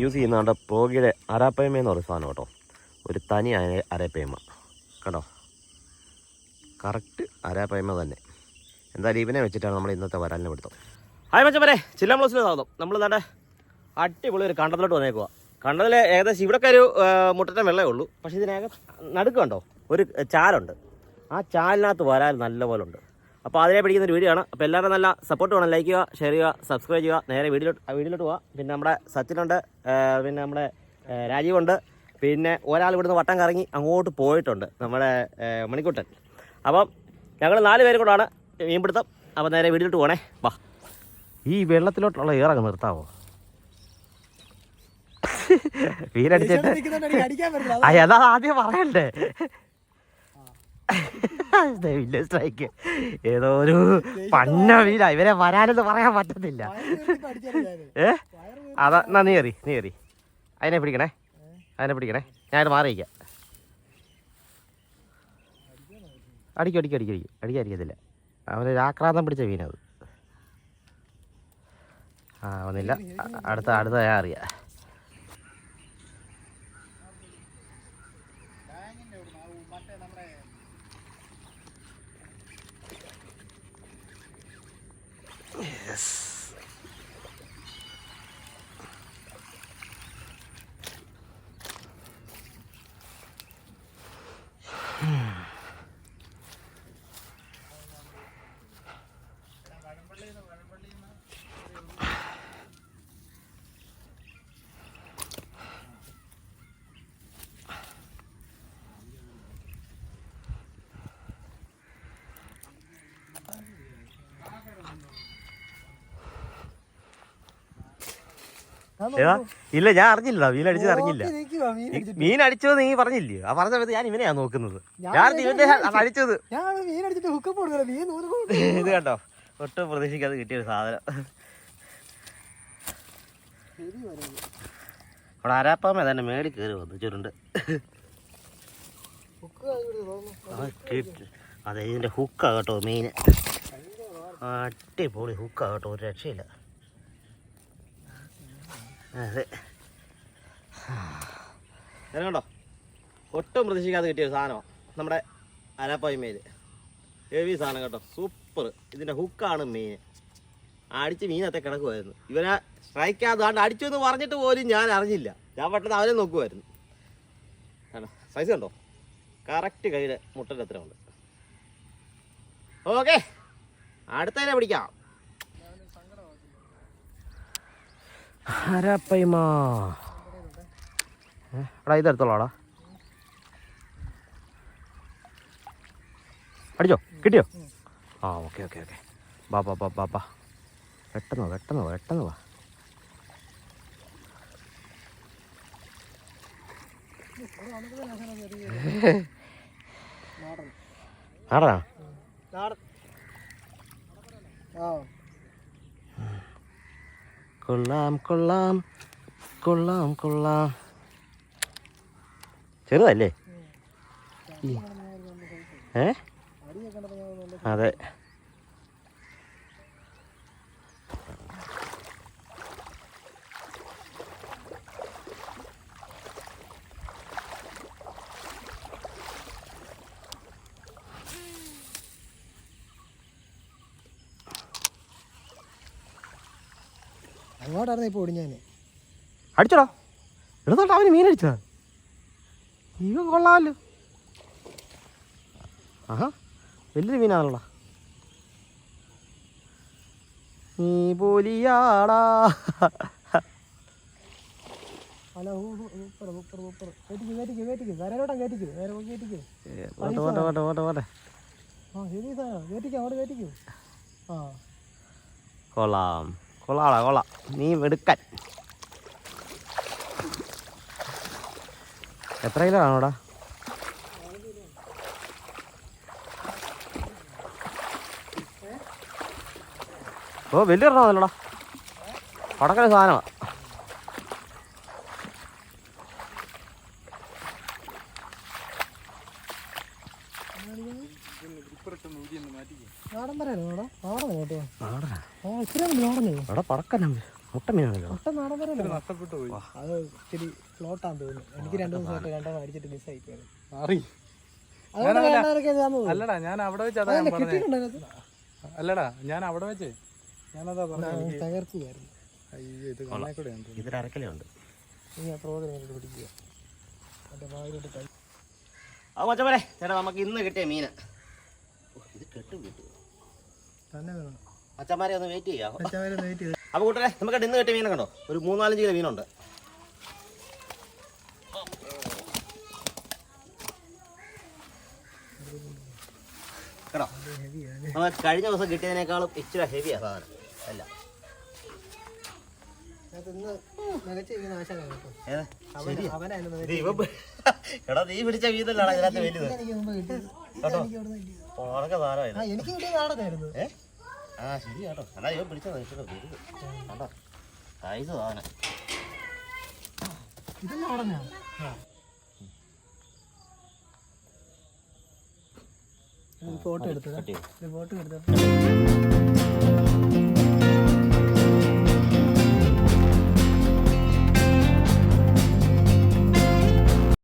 Use ചെയ്യുന്നതാണ് പോകിയുടെ അരാപ്പയമ എന്ന് പറയുന്ന സാധനം കേട്ടോ. ഒരു തനി അര- അരപ്പയമ. കേട്ടോ കറക്റ്റ് അരാപ്പയമ തന്നെ. എന്തായാലും ഇവനെ വെച്ചിട്ടാണ് നമ്മൾ ഇന്നത്തെ വരാലിനെ പിടുത്തം ഹായ് മച്ചപ്പരെ ചില്ല ബ്ലൗസിൽ സാധനം നമ്മൾ നല്ല അടിപൊളി ഒരു കണ്ടത്തിലോട്ട് വന്നേക്കുക കണ്ടതിൽ ഏകദേശം ഇവിടെയൊക്കെ ഒരു മുട്ടറ്റം വെള്ളമേ ഉള്ളൂ. പക്ഷേ ഇതിനകം നടുക്കുണ്ടോ ഒരു ചാലുണ്ട്. ആ ചാലിനകത്ത് വരാൽ നല്ലപോലെ ഉണ്ട് അപ്പോൾ അതിനെ പിടിക്കുന്ന ഒരു വീഡിയോ ആണ്. അപ്പോൾ എല്ലാവരും നല്ല സപ്പോർട്ട് വേണം. ലൈക്ക് ചെയ്യുക ഷെയർ ചെയ്യുക സബ്സ്ക്രൈബ് ചെയ്യുക. നേരെ വീഡിയോട്ട് വീഡിയോയിലോട്ട് പോവുക പിന്നെ നമ്മുടെ സച്ചിനുണ്ട് പിന്നെ നമ്മുടെ രാജീവുണ്ട് പിന്നെ ഒരാൾ ഇവിടുന്ന് വട്ടം കറങ്ങി അങ്ങോട്ട് പോയിട്ടുണ്ട്. നമ്മുടെ മണിക്കുട്ടൻ. അപ്പം ഞങ്ങൾ നാല് പേരും കൂടാണ് മീൻപിടുത്തം. അപ്പോൾ നേരെ വീട്ടിലോട്ട് പോകണേ വാ. ഈ വെള്ളത്തിലോട്ടുള്ള ഏറങ്ങ് നിർത്താവോ? വീരടിച്ചിട്ട് അതാ ആദ്യം പറയണ്ടേ? ഇല്ല സ്ട്രൈക്ക് ഏതോ ഒരു പന്ന വീര ഇവരെ വരാനെന്ന് പറയാൻ പറ്റത്തില്ല. ഏ? അതാ എന്നാ നീ എറി നീ എറി അതിനെ പിടിക്കണേ. അതിനെ പിടിക്കണേ. ഞാനത് മാറിയിക്കാം അടിക്കും അടിക്കും അടിക്കും അടിക്കും. അടിക്കാതിരിക്കത്തില്ല അവനൊരു ആക്രാന്തം പിടിച്ച മീനത് ആ ഒന്നില്ല അടുത്ത അടുത്ത ഞാൻ അറിയാം. ഏതാ ഇല്ല ഞാൻ അറിഞ്ഞില്ല മീൻ അടിച്ചത് അറിഞ്ഞില്ല. മീൻ അടിച്ചത് നീ പറഞ്ഞില്ലേ? ആ പറഞ്ഞ സമയത്ത് ഞാൻ ഇവനെയാ നോക്കുന്നത്. ഞാൻ ഇവന്റെ അടിച്ചത്. ഇത് കണ്ടോ? ഒട്ടും പ്രതീക്ഷിക്കാതെ കിട്ടിയ ഒരു സാധനം. അവിടെ ആരാപ്പാമ തന്നെ മേടി കയറി വന്നു. ചുരുണ്ട് അതെ ഇതിന്റെ ഹുക്കാ കേട്ടോ മീൻ. അടിപൊളി ഹുക്കാ കേട്ടോ ഒരു രക്ഷയില്ല. അതെ. കണ്ടോ ഒട്ടും പ്രതീക്ഷിക്കാതെ കിട്ടിയ ഒരു സാധനമാണ് നമ്മുടെ അരാപ്പായ്മയിൽ ഹെവി സാധനം കേട്ടോ. സൂപ്പർ ഇതിന്റെ ഹുക്കാണ് മീൻ അടിച്ച് മീനത്തെ കിടക്കുമായിരുന്നു ഇവരെ സ്ട്രൈക്ക് അടിച്ചു എന്ന് പറഞ്ഞിട്ട് പോലും ഞാൻ അറിഞ്ഞില്ല. ഞാൻ പെട്ടെന്ന് അവനെ നോക്കുമായിരുന്നു സൈസ് കണ്ടോ? കറക്റ്റ് കയ്യുടെ മുട്ടന്റെ അത്ര ഉണ്ട് ഓക്കെ അടുത്തതിനെ പിടിക്കാം. അരപ്പൈമാ എടാ ഇതെടുത്തോളാടാ അടിച്ചോ? കിട്ടിയോ? ആ ഓക്കെ ഓക്കെ ഓക്കെ. ബാ ബാ ബാ ബാ ബാ. പെട്ടെന്ന് വാ പെട്ടെന്ന് വാ പെട്ടെന്ന് വാ. ആടാ. ആ കൊള്ളാം കൊള്ളാം കൊള്ളാം കൊള്ളാം. ചെറുതല്ലേ. ഏ? അതെ. അങ്ങോട്ടായിരുന്നു ഇപ്പോൾ ഓടിഞ്ഞാൻ അടിച്ചോടാ. എടുത്തോട്ട് അവന് മീൻ അടിച്ചതാ. ഇവ കൊള്ളാമല്ലോ. ആഹാ വലിയൊരു മീനാണല്ലോടാ. നീ പോലിയാടാ. കൊള്ളാം. കൊള്ളാടാ കൊള്ളാം നീ എടുക്കാൻ. എത്ര കിലോ ആണോടാ ഓ വലിയ ഒരെണ്ണമല്ലടാ പടക്കര സാധനമാ. അല്ലടാ ഞാൻ അവിടെ വെച്ച് അതാ? അല്ലടാ ഞാൻ അവിടെ വെച്ചേ. ഞാനതാ ആ, പറഞ്ഞു തകർക്കുകയായിരുന്നു അയ്യോ ഇത് ഇതിൽ അരക്കലുണ്ട് ആ പിടിക്കുക. ചേട്ടാ നമുക്ക് ഇന്ന് കിട്ടിയ മീന്. ഇത് കെട്ടും കിട്ടും തന്നെ വേണം. അച്ഛന്മാരെ ഒന്ന് വെയിറ്റ് ചെയ്യാം. അച്ഛാവരെ വെയിറ്റ് ചെയ്ത്. അപ്പോൾ കൂട്ടരെ നമുക്ക് ഇന്ന് കിട്ടിയ മീനെ കണ്ടോ? ഒരു മൂന്നാലഞ്ച് കിലോ മീനുണ്ട്. കേട്ടോ? ഹെവിയാണ് നമ്മൾ കഴിഞ്ഞ ദിവസം കിട്ടിയതിനേക്കാളും ഇച്ചിരി ഹെവിയാ സാധനം. അല്ല അതിനകത്ത് ഇന്ന് മികച്ചിരിക്കുന്ന ആശാനാണ് കേട്ടോ ഏത് അവൻ അവനായിരുന്നു ഇത് ഇവ പി- എടാ നീ പിടിച്ച വീതല്ലാണ് അതിനകത്ത് വലുത് കിട്ടിയത്. ഉണക്ക സാധനമായിരുന്നു ഏ? ആ ശരി കേട്ടോ. എന്നാ ഇവ പിടിച്ച ഇച്ചിരി വലുത് കണ്ടോ? സൈസ് സാധനം. ഇത് നാടനാ ഫോട്ടോ എടുത്തു കട്ട് ചെയ്തു ഫോട്ടോ എടുത്തത്.